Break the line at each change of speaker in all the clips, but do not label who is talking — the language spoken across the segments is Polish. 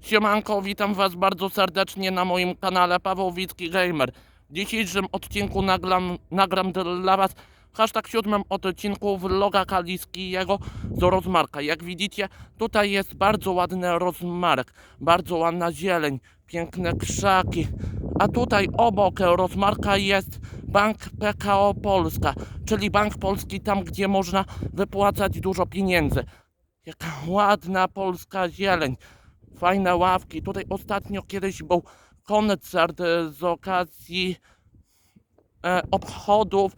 Siemanko, witam was bardzo serdecznie na moim kanale Paweł Wicki Gamer. W dzisiejszym odcinku nagram, nagram dla was hashtag siódmym odcinku vloga kaliskiego z rozmarka. Jak widzicie, tutaj jest bardzo ładny rozmarek, bardzo ładna zieleń, piękne krzaki. A tutaj obok rozmarka jest Bank PKO Polska, czyli Bank Polski tam, gdzie można wypłacać dużo pieniędzy. Jaka ładna polska zieleń fajne ławki. Tutaj ostatnio kiedyś był koncert e, z okazji e, obchodów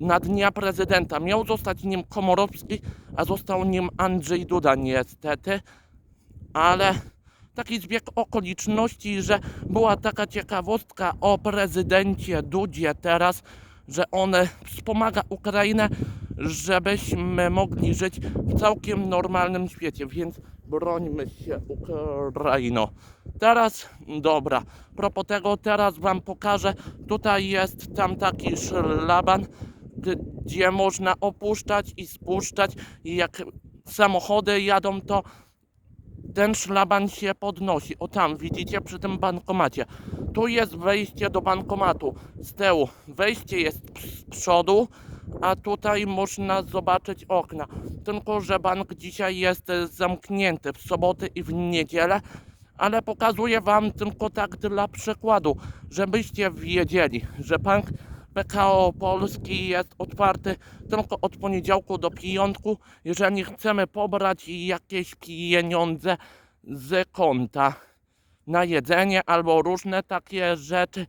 na Dnia Prezydenta. Miał zostać nim Komorowski, a został nim Andrzej Duda niestety. Ale taki zbieg okoliczności, że była taka ciekawostka o prezydencie Dudzie teraz, że on wspomaga Ukrainę, żebyśmy mogli żyć w całkiem normalnym świecie, więc brońmy się Ukraino. Teraz, dobra, propos tego, teraz wam pokażę, tutaj jest tam taki szlaban, gdzie można opuszczać i spuszczać i jak samochody jadą, to ten szlaban się podnosi. O tam, widzicie, przy tym bankomacie. Tu jest wejście do bankomatu z tyłu. Wejście jest z przodu, a tutaj można zobaczyć okna. Tylko, że bank dzisiaj jest e, zamknięty w soboty i w niedzielę, ale pokazuję Wam tylko tak dla przykładu, żebyście wiedzieli, że bank PKO Polski jest otwarty tylko od poniedziałku do piątku, jeżeli chcemy pobrać jakieś pieniądze z konta na jedzenie albo różne takie rzeczy.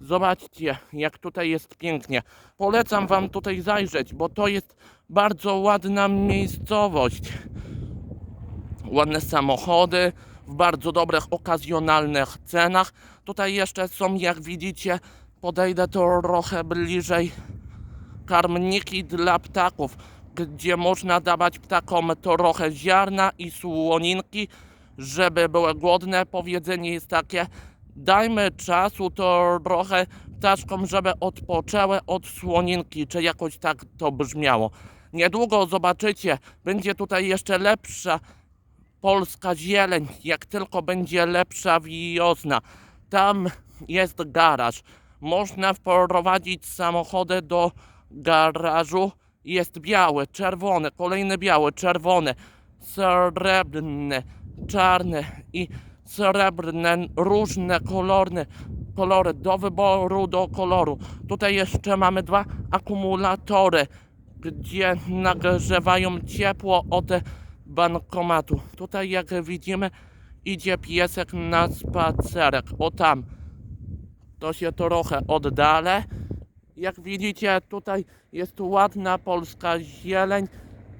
Zobaczcie, jak tutaj jest pięknie. Polecam Wam tutaj zajrzeć, bo to jest bardzo ładna miejscowość. Ładne samochody w bardzo dobrych, okazjonalnych cenach. Tutaj jeszcze są, jak widzicie, podejdę trochę bliżej, karmniki dla ptaków, gdzie można dawać ptakom trochę ziarna i słoninki, żeby były głodne. Powiedzenie jest takie, dajmy czasu to trochę ptaszkom, żeby odpoczęły od słoninki, czy jakoś tak to brzmiało. Niedługo zobaczycie, będzie tutaj jeszcze lepsza polska zieleń, jak tylko będzie lepsza wiosna. Tam jest garaż. Można wprowadzić samochody do garażu. Jest biały, czerwony, kolejny biały, czerwony, srebrny, czarny i srebrne, różne kolorne, kolory do wyboru, do koloru. Tutaj jeszcze mamy dwa akumulatory, gdzie nagrzewają ciepło od bankomatu. Tutaj jak widzimy idzie piesek na spacerek. O tam. To się trochę oddalę. Jak widzicie tutaj jest ładna polska zieleń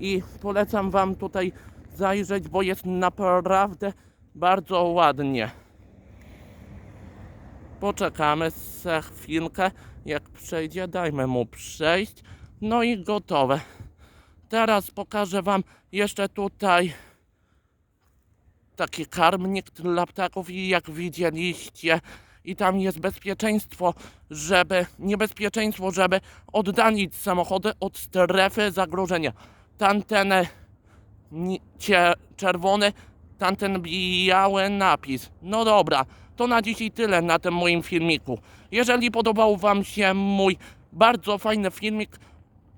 i polecam wam tutaj zajrzeć, bo jest naprawdę bardzo ładnie. Poczekamy chwilkę. Jak przejdzie, dajmy mu przejść. No i gotowe. Teraz pokażę Wam jeszcze tutaj taki karmnik dla ptaków i jak widzieliście i tam jest bezpieczeństwo, żeby niebezpieczeństwo, żeby oddalić samochody od strefy zagrożenia. Tamten czerwony, tamten biały napis. No dobra, to na dzisiaj tyle na tym moim filmiku. Jeżeli podobał Wam się mój bardzo fajny filmik,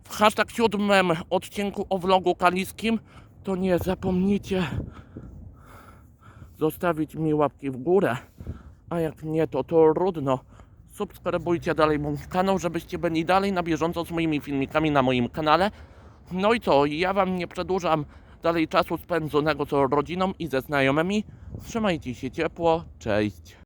w hashtag siódmym odcinku o vlogu kaliskim, to nie zapomnijcie zostawić mi łapki w górę. A jak nie, to trudno. Subskrybujcie dalej mój kanał, żebyście byli dalej na bieżąco z moimi filmikami na moim kanale. No i co, ja wam nie przedłużam dalej czasu spędzonego z rodziną i ze znajomymi. Trzymajcie się ciepło, cześć.